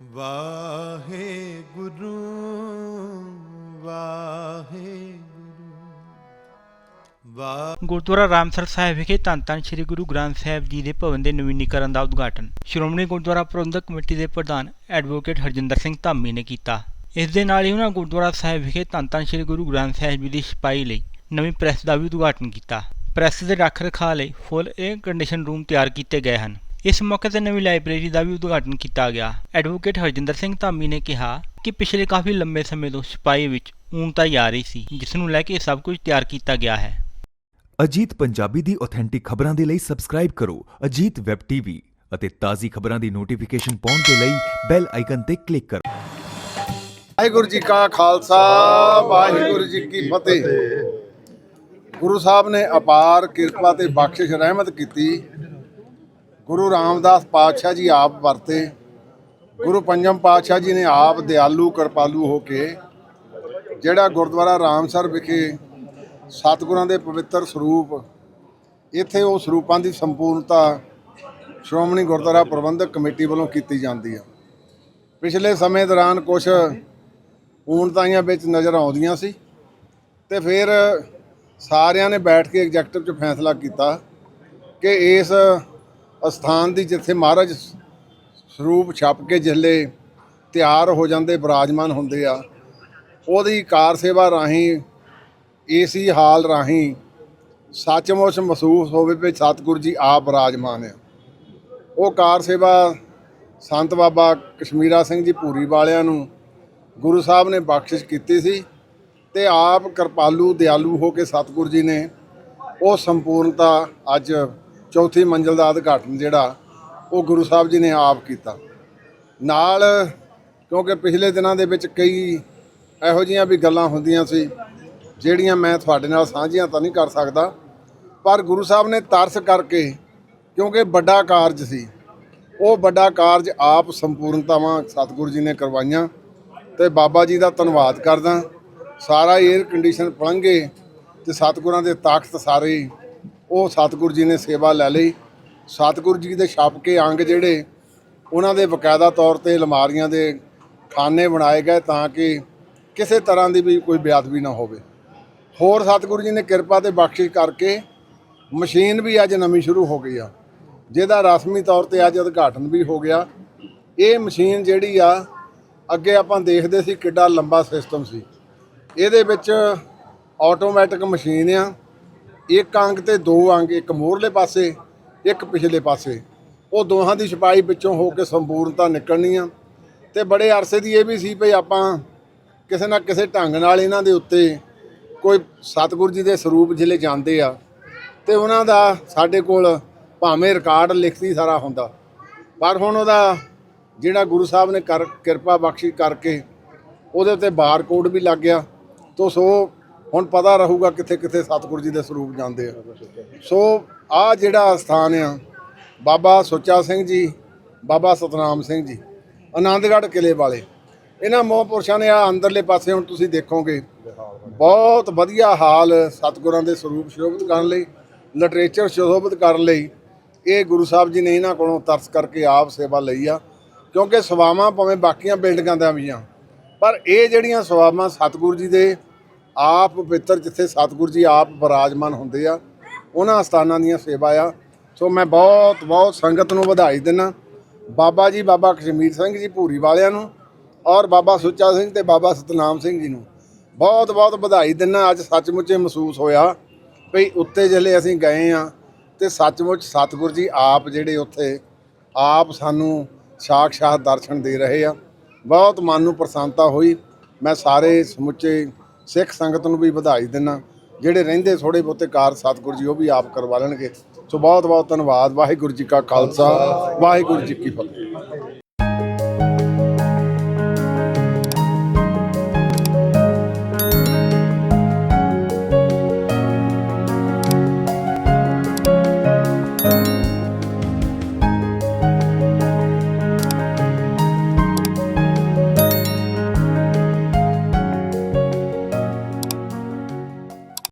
ਵਾਹਿਗੁਰੂ ਵਾਹਿਗੁਰੂ। ਵਾਹਿ ਗੁਰਦੁਆਰਾ ਰਾਮਸਰ ਸਾਹਿਬ ਵਿਖੇ ਧੰਨ ਧੰਨ ਸ੍ਰੀ ਗੁਰੂ ਗ੍ਰੰਥ ਸਾਹਿਬ ਜੀ ਦੇ ਭਵਨ ਦੇ ਨਵੀਨੀਕਰਨ ਦਾ ਉਦਘਾਟਨ ਸ਼੍ਰੋਮਣੀ ਗੁਰਦੁਆਰਾ ਪ੍ਰਬੰਧਕ ਕਮੇਟੀ ਦੇ ਪ੍ਰਧਾਨ ਐਡਵੋਕੇਟ ਹਰਜਿੰਦਰ ਸਿੰਘ ਧਾਮੀ ਨੇ ਕੀਤਾ। ਇਸ ਦੇ ਨਾਲ ਹੀ ਉਹਨਾਂ ਗੁਰਦੁਆਰਾ ਸਾਹਿਬ ਵਿਖੇ ਧੰਨ ਧੰਨ ਸ੍ਰੀ ਗੁਰੂ ਗ੍ਰੰਥ ਸਾਹਿਬ ਜੀ ਦੀ ਛਪਾਈ ਲਈ ਨਵੀਂ ਪ੍ਰੈਸ ਦਾ ਵੀ ਉਦਘਾਟਨ ਕੀਤਾ। ਪ੍ਰੈਸ ਦੇ ਰੱਖ ਰਖਾਅ ਲਈ ਫੁੱਲ ਏਅਰ ਕੰਡੀਸ਼ਨ ਰੂਮ ਤਿਆਰ ਕੀਤੇ ਗਏ ਹਨ। ਇਸ ਮੌਕੇ ਤੇ ਨਵੀਂ ਲਾਇਬ੍ਰੇਰੀ ਦਾ ਵੀ ਉਦਘਾਟਨ ਕੀਤਾ ਗਿਆ। ਐਡਵੋਕੇਟ ਹਰਜਿੰਦਰ ਸਿੰਘ ਧਾਮੀ ਨੇ ਕਿਹਾ ਕਿ ਪਿਛਲੇ ਕਾਫੀ ਲੰਬੇ ਸਮੇਂ ਤੋਂ ਛਪਾਈ ਵਿੱਚ ਊਣਤਾਈ ਆ ਰਹੀ ਸੀ ਜਿਸ ਨੂੰ ਲੈ ਕੇ ਸਭ ਕੁਝ ਤਿਆਰ ਕੀਤਾ ਗਿਆ ਹੈ। ਅਜੀਤ ਪੰਜਾਬੀ ਦੀ ਆਥੈਂਟਿਕ ਖਬਰਾਂ ਦੇ ਲਈ ਸਬਸਕ੍ਰਾਈਬ ਕਰੋ ਅਜੀਤ ਵੈਬ ਟੀਵੀ ਅਤੇ ਤਾਜ਼ੀ ਖਬਰਾਂ ਦੀ ਨੋਟੀਫਿਕੇਸ਼ਨ ਪਾਉਣ ਦੇ ਲਈ ਬੈਲ ਆਈਕਨ ਤੇ ਕਲਿੱਕ ਕਰੋ। ਵਾਹਿਗੁਰੂ ਜੀ ਕਾ ਖਾਲਸਾ ਵਾਹਿਗੁਰੂ ਜੀ ਕੀ ਫਤਿਹ। ਗੁਰੂ ਸਾਹਿਬ ਨੇ ਅਪਾਰ ਕਿਰਪਾ ਤੇ ਬਖਸ਼ਿਸ਼ ਰਹਿਮਤ ਕੀਤੀ। ਗੁਰੂ ਰਾਮਦਾਸ ਪਾਤਸ਼ਾਹ ਜੀ ਆਪ ਵਰਤੇ। ਗੁਰੂ ਪੰਜਮ ਪਾਤਸ਼ਾਹ ਜੀ ਨੇ ਆਪ ਦਿਆਲੂ, ਕਿਰਪਾਲੂ ਹੋ ਕੇ ਜਿਹੜਾ ਗੁਰਦੁਆਰਾ ਰਾਮਸਰ ਵਿਖੇ ਸਤਿਗੁਰਾਂ ਦੇ ਪਵਿੱਤਰ ਸਰੂਪ, ਇੱਥੇ ਉਹ ਸਰੂਪਾਂ ਦੀ ਸੰਪੂਰਨਤਾ ਸ਼੍ਰੋਮਣੀ ਗੁਰਦੁਆਰਾ ਪ੍ਰਬੰਧਕ ਕਮੇਟੀ ਵੱਲੋਂ ਕੀਤੀ ਜਾਂਦੀ ਹੈ ਪਿਛਲੇ ਸਮੇਂ ਦੌਰਾਨ ਕੁਝ ਊਣਤਾਈਆਂ ਵਿੱਚ ਨਜ਼ਰ ਆਉਂਦੀਆਂ ਸੀ ਤੇ ਫਿਰ ਸਾਰਿਆਂ ਨੇ ਬੈਠ ਕੇ ਐਗਜ਼ੈਕਟਿਵ 'ਚ ਫੈਸਲਾ ਕੀਤਾ ਕਿ ਇਸ ਅਸਥਾਨ ਦੀ ਜਿੱਥੇ ਮਹਾਰਾਜ ਸਰੂਪ ਛਪ ਕੇ ਜਿੱਲੇ ਤਿਆਰ ਹੋ ਜਾਂਦੇ, ਬਿਰਾਜਮਾਨ ਹੁੰਦੇ ਆ, ਉਹਦੀ ਕਾਰ ਸੇਵਾ ਰਾਹੀਂ ਏਸੀ ਹਾਲ ਰਾਹੀਂ ਸੱਚਮੁੱਚ ਮਹਿਸੂਸ ਹੋਵੇ ਵੀ ਸਤਿਗੁਰੂ ਜੀ ਆਪ ਬਿਰਾਜਮਾਨ ਆ। ਉਹ ਕਾਰ ਸੇਵਾ ਸੰਤ ਬਾਬਾ ਕਸ਼ਮੀਰਾ ਸਿੰਘ ਜੀ ਭੂਰੀ ਵਾਲਿਆਂ ਨੂੰ ਗੁਰੂ ਸਾਹਿਬ ਨੇ ਬਖਸ਼ਿਸ਼ ਕੀਤੀ ਸੀ ਤੇ ਆਪ ਕਿਰਪਾਲੂ, ਦਿਆਲੂ ਹੋ ਕੇ ਸਤਿਗੁਰੂ ਜੀ ਨੇ ਉਹ ਸੰਪੂਰਨਤਾ ਅੱਜ ਚੌਥੀ ਮੰਜ਼ਲ ਦਾ ਉਦਘਾਟਨ ਜਿਹੜਾ ਉਹ ਗੁਰੂ ਸਾਹਿਬ ਜੀ ਨੇ ਆਪ ਕੀਤਾ। ਨਾਲ ਕਿਉਂਕਿ ਪਿਛਲੇ ਦਿਨਾਂ ਦੇ ਵਿੱਚ ਕਈ ਇਹੋ ਜਿਹੀਆਂ ਵੀ ਗੱਲਾਂ ਹੁੰਦੀਆਂ ਸੀ, ਜਿਹੜੀਆਂ ਮੈਂ ਤੁਹਾਡੇ ਨਾਲ ਸਾਂਝੀਆਂ ਤਾਂ ਨਹੀਂ ਕਰ ਸਕਦਾ, ਪਰ ਗੁਰੂ ਸਾਹਿਬ ਨੇ ਤਰਸ ਕਰਕੇ ਕਿਉਂਕਿ ਵੱਡਾ ਕਾਰਜ ਸੀ, ਉਹ ਵੱਡਾ ਕਾਰਜ ਆਪ ਸੰਪੂਰਨਤਾਵਾਂ ਸਤਿਗੁਰੂ ਜੀ ਨੇ ਕਰਵਾਈਆਂ ਤੇ ਬਾਬਾ ਜੀ ਦਾ ਧੰਨਵਾਦ ਕਰਦਾ। ਸਾਰਾ 에ਅਰ ਕੰਡੀਸ਼ਨ ਪਲੰਗੇ ਤੇ ਸਤਿਗੁਰਾਂ ਦੇ ਤਾਕਤ ਸਾਰੇ ਉਹ ਸਤਿਗੁਰੂ ਜੀ ਨੇ ਸੇਵਾ ਲੈ ਲਈ। ਸਤਿਗੁਰੂ ਜੀ ਦੇ ਛਾਪ ਕੇ ਅੰਗ ਜਿਹੜੇ, ਉਹਨਾਂ ਦੇ ਬਕਾਇਦਾ ਤੌਰ ਤੇ ਅਲਮਾਰੀਆਂ ਦੇ ਖਾਨੇ ਬਣਾਏ ਗਏ ਤਾਂ ਕਿ ਕਿਸੇ ਤਰ੍ਹਾਂ ਦੀ ਵੀ ਕੋਈ ਬੇਅਦਬੀ ਨਾ ਹੋਵੇ। ਹੋਰ ਸਤਿਗੁਰੂ ਜੀ ਨੇ ਕਿਰਪਾ ਤੇ ਬਖਸ਼ਿਸ਼ ਕਰਕੇ ਮਸ਼ੀਨ ਵੀ ਅੱਜ ਨਵੀਂ ਸ਼ੁਰੂ ਹੋ ਗਈ ਆ। ਜਿਹਦਾ ਰਸਮੀ ਤੌਰ ਤੇ ਅੱਜ ਉਦਘਾਟਨ ਵੀ ਹੋ ਗਿਆ। ਇਹ ਮਸ਼ੀਨ ਜਿਹੜੀ ਆ, ਅੱਗੇ ਆਪਾਂ ਦੇਖਦੇ ਸੀ ਕਿੱਡਾ ਲੰਬਾ ਸਿਸਟਮ ਸੀ। ਇਹਦੇ ਵਿੱਚ ਆਟੋਮੈਟਿਕ ਮਸ਼ੀਨ ਆ। ਇੱਕ ਅੰਗ ਤੇ ਦੋ ਅੰਗ, ਇੱਕ ਮੋਹਰਲੇ ਪਾਸੇ, ਇੱਕ ਪਿਛਲੇ ਪਾਸੇ। ਉਹ ਦੋਹਾਂ ਦੀ ਛਪਾਈ ਵਿੱਚੋਂ ਹੋ ਕੇ ਸੰਪੂਰਨਤਾ ਨਿਕਲਣੀ ਆ। ਤੇ ਬੜੇ ਅਰਸੇ ਦੀ ਇਹ ਵੀ ਸੀ ਭਈ ਆਪਾਂ ਕਿਸੇ ਨਾ ਕਿਸੇ ਢੰਗ ਨਾਲ ਇਹਨਾਂ ਦੇ ਉੱਤੇ ਕੋਈ ਸਤਿਗੁਰੂ ਜੀ ਦੇ ਸਰੂਪ ਜ਼ਿਲ੍ਹੇ ਜਾਂਦੇ ਆ। ਤੇ ਉਹਨਾਂ ਦਾ ਸਾਡੇ ਕੋਲ ਭਾਵੇਂ ਰਿਕਾਰਡ ਲਿਖਤੀ ਸਾਰਾ ਹੁੰਦਾ। ਪਰ ਹੁਣ ਉਹਦਾ ਜਿਹੜਾ ਗੁਰੂ ਸਾਹਿਬ ਨੇ ਕਰ, ਕਿਰਪਾ ਬਖਸ਼ੀ ਕਰਕੇ ਉਹਦੇ ਉੱਤੇ ਬਾਰਕੋਡ ਵੀ ਲੱਗ ਗਿਆ। ਤੋ ਸੋ ਹੁਣ ਪਤਾ ਰਹੂਗਾ ਕਿੱਥੇ ਕਿੱਥੇ ਸਤਿਗੁਰੂ ਜੀ ਦੇ ਸਰੂਪ ਜਾਂਦੇ ਆ। ਸੋ ਆ ਜਿਹੜਾ ਸਥਾਨ ਆ, ਬਾਬਾ ਸੁੱਚਾ ਸਿੰਘ ਜੀ, ਬਾਬਾ ਸਤਨਾਮ ਸਿੰਘ ਜੀ, ਆਨੰਦਗੜ੍ਹ ਕਿਲੇ ਵਾਲੇ। ਇਹਨਾਂ ਮਹਾਂਪੁਰਸ਼ਾਂ ਨੇ ਆ ਅੰਦਰਲੇ ਪਾਸੇ ਹੁਣ ਤੁਸੀਂ ਦੇਖੋਗੇ, ਬਹੁਤ ਵਧੀਆ ਹਾਲ ਸਤਿਗੁਰਾਂ ਦੇ ਸਰੂਪ ਸ਼ੋਭਿਤ ਕਰਨ ਲਈ ਲਿਟਰੇਚਰ ਸ਼ੋਭਿਤ ਕਰਨ ਲਈ। ਇਹ ਗੁਰੂ ਸਾਹਿਬ ਜੀ ਨੇ ਇਹਨਾਂ ਕੋਲੋਂ ਤਰਸ ਕਰਕੇ ਆਪ ਸੇਵਾ ਲਈ ਆ, ਕਿਉਂਕਿ ਸਵਾਵਾਂ ਭਾਵੇਂ ਬਾਕੀਆਂ ਬਿਲਡਿੰਗਾਂ ਦਾ ਵੀ ਆ, ਪਰ ਇਹ ਜਿਹੜੀਆਂ ਸਵਾਵਾਂ ਸਤਿਗੁਰੂ ਜੀ ਦੇ ਆਪ ਪਵਿੱਤਰ ਜਿੱਥੇ ਸਤਿਗੁਰੂ ਜੀ ਆਪ ਬਿਰਾਜਮਾਨ ਹੁੰਦੇ ਆ, ਉਹਨਾਂ ਸਥਾਨਾਂ ਦੀਆਂ ਸੇਵਾ ਆ। ਸੋ ਮੈਂ ਬਹੁਤ ਬਹੁਤ ਸੰਗਤ ਨੂੰ ਵਧਾਈ ਦਿੰਦਾ ਬਾਬਾ ਜੀ, ਬਾਬਾ ਕਸ਼ਮੀਰ ਸਿੰਘ ਜੀ ਭੂਰੀ ਵਾਲਿਆਂ ਨੂੰ ਔਰ ਬਾਬਾ ਸੁੱਚਾ ਸਿੰਘ ਤੇ ਬਾਬਾ ਸਤਨਾਮ ਸਿੰਘ ਜੀ ਨੂੰ ਬਹੁਤ ਬਹੁਤ ਵਧਾਈ ਦਿੰਦਾ ਅੱਜ ਸੱਚਮੁੱਚ ਇਹ ਮਹਿਸੂਸ ਹੋਇਆ ਵੀ ਉੱਤੇ ਜਿਹੜੇ ਅਸੀਂ ਗਏ ਆ ਤੇ ਸੱਚਮੁੱਚ ਸਤਿਗੁਰੂ ਜੀ ਆਪ ਜਿਹੜੇ ਉੱਥੇ ਆਪ ਸਾਨੂੰ ਸਾਖਸ਼ਾਤ ਦਰਸ਼ਨ ਦੇ ਰਹੇ ਆ। ਬਹੁਤ ਮਨ ਨੂੰ ਪ੍ਰਸੰਨਤਾ ਹੋਈ। ਮੈਂ ਸਾਰੇ ਸਮੁੱਚੇ ਸਿੱਖ ਸੰਗਤ ਨੂੰ ਵੀ ਵਧਾਈ ਦਿੰਦਾ ਜਿਹੜੇ ਰਹਿੰਦੇ ਥੋੜੇ ਬਹੁਤੇ ਕਾਰ ਸਤਿਗੁਰੂ ਜੀ, ਉਹ ਵੀ ਆਪ ਕਰਵਾ ਲੈਣਗੇ। ਸੋ ਬਹੁਤ ਬਹੁਤ ਧੰਨਵਾਦ। ਵਾਹਿਗੁਰੂ ਜੀ ਕਾ ਖਾਲਸਾ, ਵਾਹਿਗੁਰੂ ਜੀ ਕੀ ਫਤਿਹ।